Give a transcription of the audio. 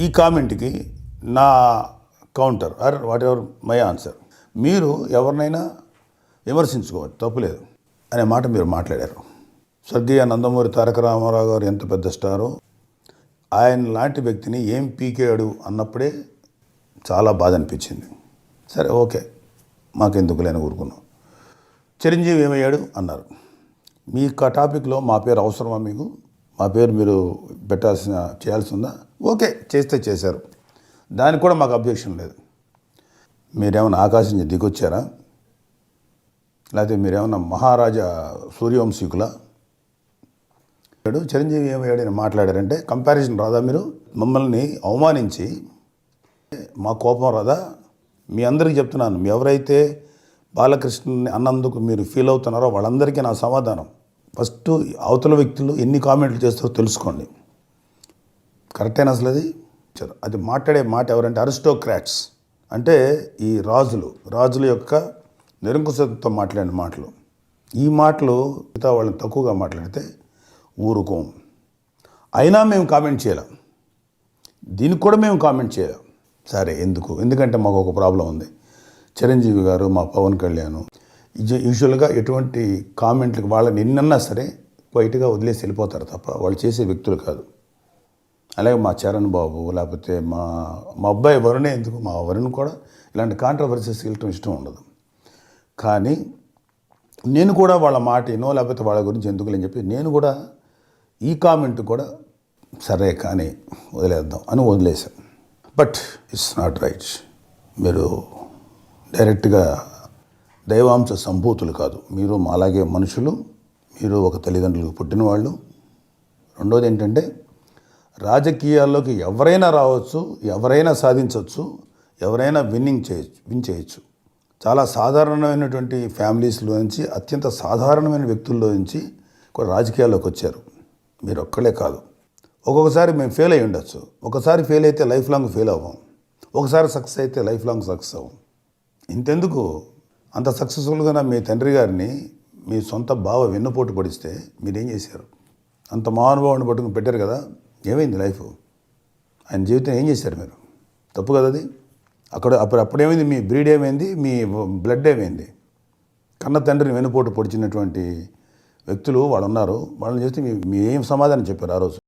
ఈ కామెంట్కి నా counter or whatever my answer. మీరు ఎవరినైనా విమర్శించుకోవచ్చు తప్పులేదు అనే మాట మీరు మాట్లాడారు. స్వర్గీయ నందమూరి తారక రామారావు గారు ఎంత పెద్ద స్టారో ఆయన లాంటి వ్యక్తిని ఏం పీకేయడు అన్నప్పుడే చాలా బాధ అనిపించింది. సరే ఓకే మాకెందుకు లేని ఊరుకున్నాం. చిరంజీవి ఏమయ్యాడు అన్నారు. మీ టాపిక్లో మా పేరు అవసరమా మీకు? మా పేరు మీరు పెట్టాల్సిన చేయాల్సి ఉందా? ఓకే చేస్తే చేశారు. దానికి కూడా మాకు అబ్జెక్షన్ లేదు. మీరేమైనా ఆకాశం నుంచి దిగొచ్చారా? లేకపోతే మీరేమన్నా మహారాజా సూర్యవంశీకుల? చిరంజీవి ఏమయ్యాడని మాట్లాడారంటే కంపారిజన్ రాదా మీరు? మమ్మల్ని అవమానించి మా కోపం రాదా? మీ అందరికీ చెప్తున్నాను మీ ఎవరైతే బాలకృష్ణని అన్నందుకు మీరు ఫీల్ అవుతున్నారో వాళ్ళందరికీ నా సమాధానం. ఫస్ట్ అవతల వ్యక్తులు ఎన్ని కామెంట్లు చేస్తారో తెలుసుకోండి. కరెక్టేనా అసలు అది? అది మాట్లాడే మాట ఎవరంటే అరిస్టోక్రాట్స్. అంటే ఈ రాజులు రాజుల యొక్క నిరంకుశతో మాట్లాడిన మాటలు. ఈ మాటలు మిగతా వాళ్ళని తక్కువగా మాట్లాడితే ఊరుకోం. అయినా మేము కామెంట్ చేయలేం. దీనికి కూడా మేము కామెంట్ చేయలేం. సరే ఎందుకు? ఎందుకంటే మాకు ఒక ప్రాబ్లం ఉంది. చిరంజీవి గారు మా పవన్ కళ్యాణ్ ఇది- యూజువల్గా ఎటువంటి కామెంట్లకు వాళ్ళని ఎన్నన్నా సరే బయటగా వదిలేసి వెళ్ళిపోతారు తప్ప వాళ్ళు చేసే వ్యక్తులు కాదు. అలాగే మా చరణ్ బాబు లేకపోతే మా మా అబ్బాయి వరుణే ఎందుకు? మా వరుణ్ కూడా ఇలాంటి కాంట్రవర్సీస్ వెళ్ళటం ఇష్టం ఉండదు. కానీ నేను కూడా వాళ్ళ మాట ఏనో లేకపోతే వాళ్ళ గురించి ఎందుకు అని చెప్పి నేను కూడా ఈ కామెంట్ కూడా సరే కానీ వదిలేద్దాం అని వదిలేశాను. బట్ ఇట్స్ నాట్ రైట్ మీరు డైరెక్ట్గా దైవాంశ సంభూతులు కాదు. మీరు మాలాగే మనుషులు మీరు ఒక తల్లిదండ్రులకు పుట్టిన వాళ్ళు రెండోది ఏంటంటే రాజకీయాల్లోకి ఎవరైనా రావచ్చు ఎవరైనా సాధించవచ్చు ఎవరైనా విన్నింగ్ చేయొచ్చు విన్ చేయొచ్చు. చాలా సాధారణమైనటువంటి ఫ్యామిలీస్లో నుంచి అత్యంత సాధారణమైన వ్యక్తుల్లో నుంచి కూడా రాజకీయాల్లోకి వచ్చారు. మీరు ఒక్కలే కాదు. ఒక్కొక్కసారి మేము ఫెయిల్ అయి ఉండొచ్చు. ఒకసారి ఫెయిల్ అయితే లైఫ్ లాంగ్ ఫెయిల్ అవ్వం. ఒకసారి సక్సెస్ అయితే లైఫ్ లాంగ్ సక్సెస్ అవ్వం. ఇంతెందుకు? అంత సక్సెస్ఫుల్గా మీ తండ్రి గారిని మీ సొంత బావ వెన్నుపోటు పడిస్తే మీరేం చేశారు? అంత మహానుభావుని పట్టుకుని పెట్టారు కదా. ఏమైంది లైఫ్? ఆయన జీవితం ఏం చేశారు మీరు? తప్పు కదా అది? అక్కడ అప్పుడు అప్పుడేమైంది మీ బ్రీడ్ ఏమైంది? మీ బ్లడ్ ఏమైంది? కన్న తండ్రిని వెనుపోటు పొడిచినటువంటి వ్యక్తులు వాళ్ళు ఉన్నారు. వాళ్ళని చేస్తే మీ మీ ఏం సమాధానం చెప్పారు ఆ రోజు?